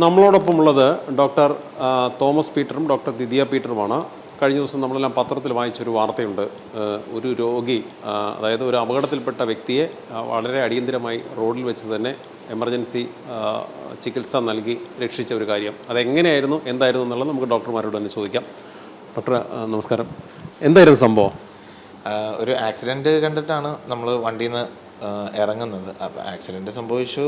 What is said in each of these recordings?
നമ്മളോടൊപ്പം ഉള്ളത് doctor Thomas പീറ്ററും ഡോക്ടർ ദിദിയ പീറ്ററുമാണ്. കഴിഞ്ഞ ദിവസം നമ്മളെല്ലാം പത്രത്തിൽ വായിച്ചൊരു വാർത്തയുണ്ട്. ഒരു രോഗി അതായത് ഒരു അപകടത്തിൽപ്പെട്ട വ്യക്തിയെ വളരെ അടിയന്തിരമായി റോഡിൽ വെച്ച് തന്നെ എമർജൻസി ചികിത്സ നൽകി രക്ഷിച്ച ഒരു കാര്യം. അതെങ്ങനെയായിരുന്നു എന്തായിരുന്നു എന്നുള്ളത് നമുക്ക് ഡോക്ടർമാരോട് തന്നെ ചോദിക്കാം. ഡോക്ടർ നമസ്കാരം. എന്തായിരുന്നു സംഭവം? ഒരു ആക്സിഡന്റ് കണ്ടിട്ടാണ് നമ്മൾ വണ്ടിയിൽ നിന്ന് ഇറങ്ങുന്നത്. ആക്സിഡന്റ് സംഭവിച്ചു.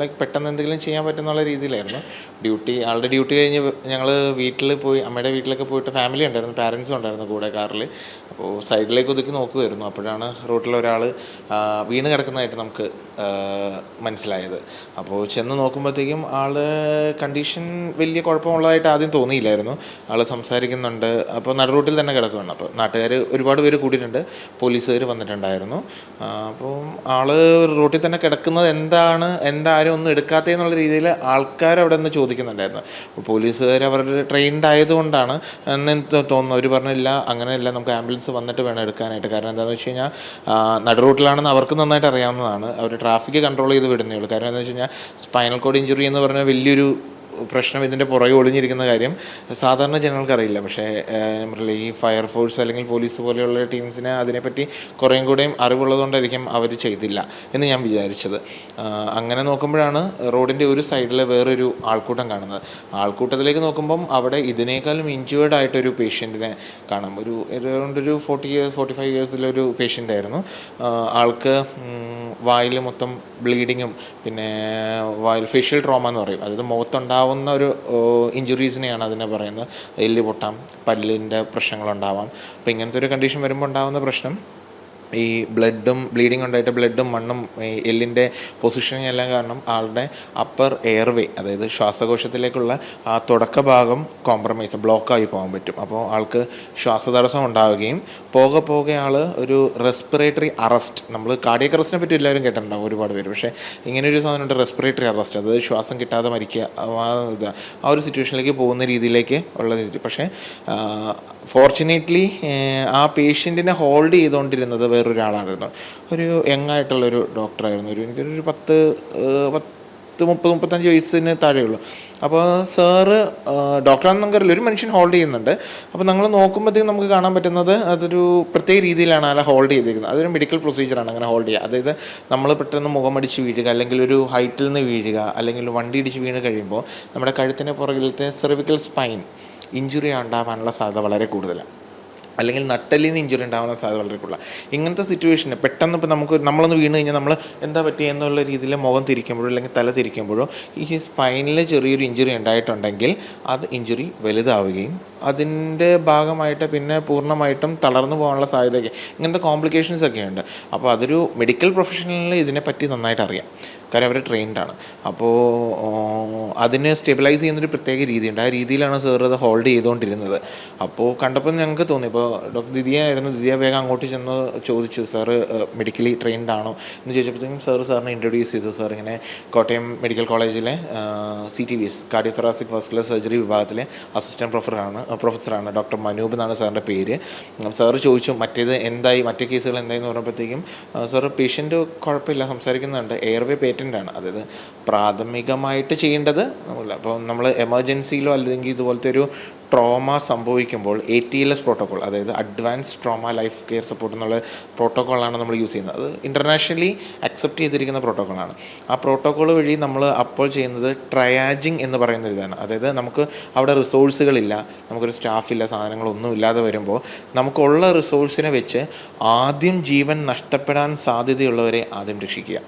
ലൈക്ക് പെട്ടെന്ന് എന്തെങ്കിലും ചെയ്യാൻ പറ്റുന്നുള്ള രീതിയിലായിരുന്നു. ഡ്യൂട്ടി ആളുടെ ഡ്യൂട്ടി കഴിഞ്ഞ് ഞങ്ങൾ വീട്ടിൽ പോയി അമ്മയുടെ വീട്ടിലൊക്കെ പോയിട്ട് ഫാമിലി ഉണ്ടായിരുന്നു പാരൻസും ഉണ്ടായിരുന്നു കൂടെ കാറിൽ അപ്പോൾ സൈഡിലേക്ക് ഒതുക്കി നോക്കുമായിരുന്നു അപ്പോഴാണ് റോട്ടിൽ ഒരാൾ വീണ് കിടക്കുന്നതായിട്ട് നമുക്ക് മനസ്സിലായത്. അപ്പോൾ ചെന്ന് നോക്കുമ്പോഴത്തേക്കും ആൾ കണ്ടീഷൻ വലിയ കുഴപ്പമുള്ളതായിട്ട് ആദ്യം തോന്നിയില്ലായിരുന്നു. ആൾ സംസാരിക്കുന്നുണ്ട്. അപ്പോൾ നട റോട്ടിൽ തന്നെ കിടക്കുകയാണ് അപ്പോൾ നാട്ടുകാർ ഒരുപാട് പേര് കൂടിയിട്ടുണ്ട്. പോലീസുകാർ വന്നിട്ടുണ്ടായിരുന്നു. അപ്പം അപ്പോൾ ആൾ റോട്ടിൽ തന്നെ കിടക്കുന്നത് എന്താണ് എന്താരും ഒന്നും എടുക്കാത്തതെന്നുള്ള രീതിയിൽ ആൾക്കാർ അവിടെ നിന്ന് ചോദിക്കുന്നുണ്ടായിരുന്നു. പോലീസുകാർ അവരുടെ ട്രെയിൻഡ് ആയതുകൊണ്ടാണ് എന്ന് തോന്നുന്നു. അവർ പറഞ്ഞില്ല അങ്ങനെയല്ല നമുക്ക് ആംബുലൻസ് വന്നിട്ട് വേണം എടുക്കാനായിട്ട്. കാരണം എന്താണെന്ന് വെച്ച് കഴിഞ്ഞാൽ നടുറൂട്ടിലാണെന്ന് അവർക്ക് നന്നായിട്ട് അറിയാവുന്നതാണ്. അവർ ട്രാഫിക് കൺട്രോൾ ചെയ്ത് വിടുന്നേ ഉള്ളൂ. കാരണം എന്താണെന്ന് വെച്ച് കഴിഞ്ഞാൽ സ്പൈനൽ കോഡ് ഇഞ്ചുറി എന്ന് പറഞ്ഞാൽ വലിയൊരു പ്രശ്നം ഇതിന്റെ പുറകെ ഒളിഞ്ഞിരിക്കുന്ന കാര്യം സാധാരണ ജനങ്ങൾക്കറിയില്ല. പക്ഷേ ഈ ഫയർഫോഴ്സ് അല്ലെങ്കിൽ പോലീസ് പോലെയുള്ള ടീംസിന് അതിനെപ്പറ്റി കുറേയും കൂടെയും അറിവുള്ളതുകൊണ്ടായിരിക്കും അവർ ചെയ്തില്ല എന്ന് ഞാൻ വിചാരിച്ചത്. അങ്ങനെ നോക്കുമ്പോഴാണ് റോഡിന്റെ ഒരു സൈഡിൽ വേറൊരു ആൾക്കൂട്ടം കാണുന്നത്. ആൾക്കൂട്ടത്തിലേക്ക് നോക്കുമ്പം അവിടെ ഇതിനേക്കാളും ഇഞ്ചുവേർഡ് ആയിട്ടൊരു പേഷ്യന്റിനെ കാണാം. ഒരു അറൗണ്ട് ഒരു ഫോർട്ടി ഇയേഴ്സ് ഫോർട്ടി ഫൈവ് ഇയേഴ്സിലൊരു പേഷ്യന്റ് ആയിരുന്നു. ആൾക്ക് വായിൽ മൊത്തം ബ്ലീഡിങ്ങും പിന്നെ വായിൽ ഫേഷ്യൽ ട്രോമ എന്ന് പറയും. അതായത് മുഖത്തുണ്ടാവുന്ന ഒരു ഇഞ്ചുറീസിനെയാണ് അതിനെ പറയുന്നത്. എല്ല് പൊട്ടാം പല്ലിന്റെ പ്രശ്നങ്ങളുണ്ടാവാം. അപ്പോൾ ഇങ്ങനത്തെ ഒരു കണ്ടീഷൻ വരുമ്പോൾ ഉണ്ടാകുന്ന പ്രശ്നം ഈ ബ്ലഡും ബ്ലീഡിങ് ഉണ്ടായിട്ട് ബ്ലഡും മണ്ണും ഈ എല്ലിന്റെ പൊസിഷനിങ് എല്ലാം കാരണം ആളുടെ അപ്പർ എയർവേ അതായത് ശ്വാസകോശത്തിലേക്കുള്ള ആ തുടക്ക ഭാഗം കോംപ്രമൈസ് ബ്ലോക്കായി പോകാൻ പറ്റും. അപ്പോൾ ആൾക്ക് ശ്വാസതടസ്സം ഉണ്ടാവുകയും പോകെ പോകെ ആൾ ഒരു റെസ്പിറേറ്ററി അറസ്റ്റ് നമ്മൾ കാർഡിയക് അറസ്റ്റിനെ പറ്റി എല്ലാവരും കേട്ടിട്ടുണ്ടാവും ഒരുപാട് പേര്. പക്ഷേ ഇങ്ങനെ ഒരു സാധനമുണ്ട് റെസ്പിറേറ്ററി അറസ്റ്റ് അതായത് ശ്വാസം കിട്ടാതെ മരിക്കുക ആ ഒരു സിറ്റുവേഷനിലേക്ക് പോകുന്ന രീതിയിലേക്ക് ഉള്ള പക്ഷേ ഫോർച്ചുനേറ്റ്ലി ആ പേഷ്യന്റിനെ ഹോൾഡ് ചെയ്തുകൊണ്ടിരുന്നത് വേറൊരാളായിരുന്നു. ഒരു യങ്ങായിട്ടുള്ളൊരു ഡോക്ടറായിരുന്നു. ഒരു എനിക്കൊരു പത്ത് പത്ത് മുപ്പത് മുപ്പത്തഞ്ച് വയസ്സിന് താഴെയുള്ളൂ. അപ്പോൾ സാറ് ഡോക്ടറാണെന്ന് നമുക്കറിയില്ല. ഒരു മനുഷ്യൻ ഹോൾഡ് ചെയ്യുന്നുണ്ട്. അപ്പോൾ നമ്മൾ നോക്കുമ്പോഴത്തേക്കും നമുക്ക് കാണാൻ പറ്റുന്നത് അതൊരു പ്രത്യേക രീതിയിലാണ് അല്ല ഹോൾഡ് ചെയ്തിരിക്കുന്നത്. അതൊരു മെഡിക്കൽ പ്രൊസീജിയറാണ് അങ്ങനെ ഹോൾഡ് ചെയ്യുക. അതായത് നമ്മൾ പെട്ടെന്ന് മുഖമടിച്ച് വീഴുക അല്ലെങ്കിൽ ഒരു ഹൈറ്റിൽ നിന്ന് വീഴുക അല്ലെങ്കിൽ വണ്ടി ഇടിച്ച് വീണ് കഴിയുമ്പോൾ നമ്മുടെ കഴുത്തിന്റെ പുറകിലത്തെ സെർവിക്കൽ സ്പൈൻ ഇഞ്ചുറി ഉണ്ടാവാനുള്ള സാധ്യത വളരെ കൂടുതലാണ്. അല്ലെങ്കിൽ നട്ടലിന് ഇഞ്ചുറി ഉണ്ടാകുന്ന സാധ്യത വളരെ കൂടുതലാണ് ഇങ്ങനത്തെ സിറ്റുവേഷന് പെട്ടെന്ന് ഇപ്പോൾ നമുക്ക് നമ്മളൊന്ന് വീണ് കഴിഞ്ഞാൽ നമ്മൾ എന്താ പറ്റിയ എന്നുള്ള രീതിയിൽ മുഖം തിരിക്കുമ്പോഴോ അല്ലെങ്കിൽ തല തിരിക്കുമ്പോഴോ ഈ സ്പൈനിൽ ചെറിയൊരു ഇഞ്ചുറി ഉണ്ടായിട്ടുണ്ടെങ്കിൽ അത് ഇഞ്ചുറി വലുതാവുകയും അതിന്റെ ഭാഗമായിട്ട് പിന്നെ പൂർണമായിട്ടും തളർന്നു പോകാനുള്ള സാധ്യതയൊക്കെ ഇങ്ങനത്തെ കോംപ്ലിക്കേഷൻസ് ഒക്കെ ഉണ്ട് അപ്പോൾ അതൊരു മെഡിക്കൽ പ്രൊഫഷണലിന് ഇതിനെപ്പറ്റി നന്നായിട്ട് അറിയാം. കാര്യം അവർ ആണ്. അപ്പോൾ അതിനെ സ്റ്റെബിലൈസ് ചെയ്യുന്നൊരു പ്രത്യേക രീതിയുണ്ട്. ആ രീതിയിലാണ് സാർ അത് ഹോൾഡ് ചെയ്തുകൊണ്ടിരുന്നത്. അപ്പോൾ കണ്ടപ്പോൾ ഞങ്ങൾക്ക് തോന്നി. ഇപ്പോൾ ഡോക്ടർ ദിദിയ ആയിരുന്നു. ദിദിയ വേഗം അങ്ങോട്ട് ചെന്ന് ചോദിച്ചു സാറ് മെഡിക്കലി ട്രെയിൻഡ് ആണോ? എന്ന് ചോദിച്ചപ്പോഴത്തേക്കും സാറ് സാറിനെ ഇൻട്രൊഡ്യൂസ് ചെയ്തു. സാർ ഇങ്ങനെ കോട്ടയം മെഡിക്കൽ കോളേജിലെ C T V S cardiothoracic vascular surgery വിഭാഗത്തിലെ അസിസ്റ്റന്റ് പ്രൊഫസറാണ് പ്രൊഫസറാണ് ഡോക്ടർ മനൂപ് എന്നാണ് സാറിന്റെ പേര്. സാറ് ചോദിച്ചു മറ്റേത് എന്തായി മറ്റേ കേസുകൾ എന്തായി എന്ന് പറഞ്ഞപ്പോഴത്തേക്കും സാറ് പേഷ്യന്റ് കുഴപ്പമില്ല സംസാരിക്കുന്നുണ്ട്. എയർവേ പേറ്റന്റ് ആണ് അതായത് പ്രാഥമികമായിട്ട് ചെയ്യേണ്ടത് അപ്പോൾ നമ്മൾ എമർജൻസിയിലോ അല്ലെങ്കിൽ ഇതുപോലത്തെ ഒരു ട്രോമ സംഭവിക്കുമ്പോൾ A T L S protocol അതായത് advance trauma life care support എന്നുള്ള പ്രോട്ടോക്കോളാണ് നമ്മൾ യൂസ് ചെയ്യുന്നത്. അത് ഇന്റർനാഷണലി അക്സെപ്റ്റ് ചെയ്തിരിക്കുന്ന പ്രോട്ടോക്കോളാണ് ആ പ്രോട്ടോക്കോൾ വഴി നമ്മൾ അപ്പോൾ ചെയ്യുന്നത് ട്രയാജിങ് എന്ന് പറയുന്ന ഒരു ഇതാണ്. അതായത് നമുക്ക് അവിടെ റിസോഴ്സുകളില്ല നമുക്കൊരു സ്റ്റാഫില്ല സാധനങ്ങളൊന്നും ഇല്ലാതെ വരുമ്പോൾ നമുക്കുള്ള റിസോഴ്സിനെ വെച്ച് ആദ്യം ജീവൻ നഷ്ടപ്പെടാൻ സാധ്യതയുള്ളവരെ ആദ്യം രക്ഷിക്കുക.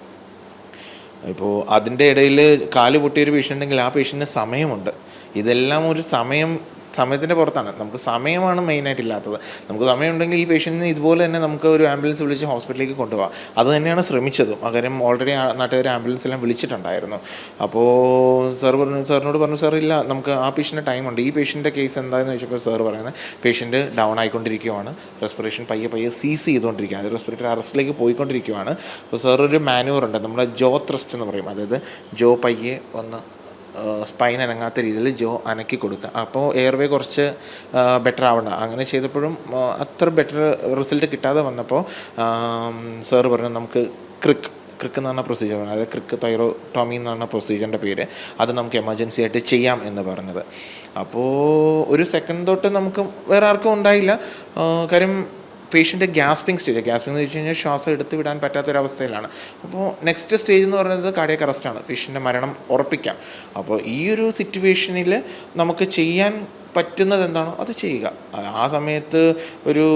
ഇപ്പോൾ അതിന്റെ ഇടയിൽ കാൽ പൊട്ടിയൊരു പേഷ്യന്റ് ഉണ്ടെങ്കിൽ ആ പേഷ്യന്റിന് സമയമുണ്ട്. ഇതെല്ലാം ഒരു സമയം സമയത്തിന്റെ പുറത്താണ്. നമുക്ക് സമയമാണ് മെയിനായിട്ട് ഇല്ലാത്തത്. നമുക്ക് സമയമുണ്ടെങ്കിൽ ഈ പേഷ്യന്റിന് ഇതുപോലെ തന്നെ നമുക്ക് ഒരു ആംബുലൻസ് വിളിച്ച് ഹോസ്പിറ്റലിലേക്ക് കൊണ്ടുപോകാം. അത് തന്നെയാണ് ശ്രമിച്ചതും. കാര്യം ഓൾറെഡി നാട്ടുകാർ ആംബുലൻസ് എല്ലാം വിളിച്ചിട്ടുണ്ടായിരുന്നു. അപ്പോൾ സാർ പറഞ്ഞു സാറിനോട് പറഞ്ഞു സാർ ഇല്ല നമുക്ക് ആ പേഷ്യന്റെ ടൈമുണ്ട് ഈ പേഷ്യന്റെ കേസ് എന്താണെന്ന് ചോദിച്ചപ്പോൾ സാർ പറയുന്നത് പേഷ്യന്റ് ഡൗൺ ആയിക്കൊണ്ടിരിക്കുകയാണ് റെസ്പിറേഷൻ പയ്യെ പയ്യെ സീസ് ചെയ്തുകൊണ്ടിരിക്കുകയാണ്. അത് റെസ്പിറേറ്ററി അറസ്റ്റിലേക്ക് പോയിക്കൊണ്ടിരിക്കുകയാണ് അപ്പോൾ സാർ ഒരു മാനുവർ ഉണ്ട്. നമ്മുടെ ജോ ത്രസ്റ്റ് എന്ന് പറയും. അതായത് ജോ പയ്യെ ഒന്ന് സ്പൈൻ അനങ്ങാത്ത രീതിയിൽ ജോ അനക്കി കൊടുക്കുക. അപ്പോൾ എയർവേ കുറച്ച് ബെറ്റർ ആവണം അങ്ങനെ ചെയ്തപ്പോഴും അത്ര ബെറ്റർ റിസൾട്ട് കിട്ടാതെ വന്നപ്പോൾ സാറ് പറഞ്ഞു നമുക്ക് ക്രിക്ക് ക്രിക്ക് എന്ന് പറഞ്ഞ പ്രൊസീജിയർ അതായത് ക്രിക്ക് തൈറോട്ടോമി എന്ന് പറഞ്ഞ പ്രൊസീജിയറിന്റെ പേര്. അത് നമുക്ക് എമർജൻസി ആയിട്ട് ചെയ്യാം എന്ന് പറഞ്ഞത്. അപ്പോൾ ഒരു സെക്കൻഡ് തൊട്ട് നമുക്ക് വേറെ ആർക്കും ഉണ്ടായില്ല. കാര്യം പേഷ്യന്റ് ഗ്യാസ്പിംഗ് സ്റ്റേജ് ഗ്യാസ്പിംഗ് എന്ന് വെച്ച് കഴിഞ്ഞാൽ ശ്വാസം എടുത്ത് വിടാൻ പറ്റാത്തൊരവസ്ഥയിലാണ്. അപ്പോൾ നെക്സ്റ്റ് സ്റ്റേജ് എന്ന് പറയുന്നത് കാർഡിയക് അറസ്റ്റാണ് പേഷ്യന്റെ മരണം ഉറപ്പിക്കാം. അപ്പോൾ ഈ ഒരു സിറ്റുവേഷനിൽ നമുക്ക് ചെയ്യാൻ പറ്റുന്നത് എന്താണോ അത് ചെയ്യുക. ആ- സമയത്ത് ഒരു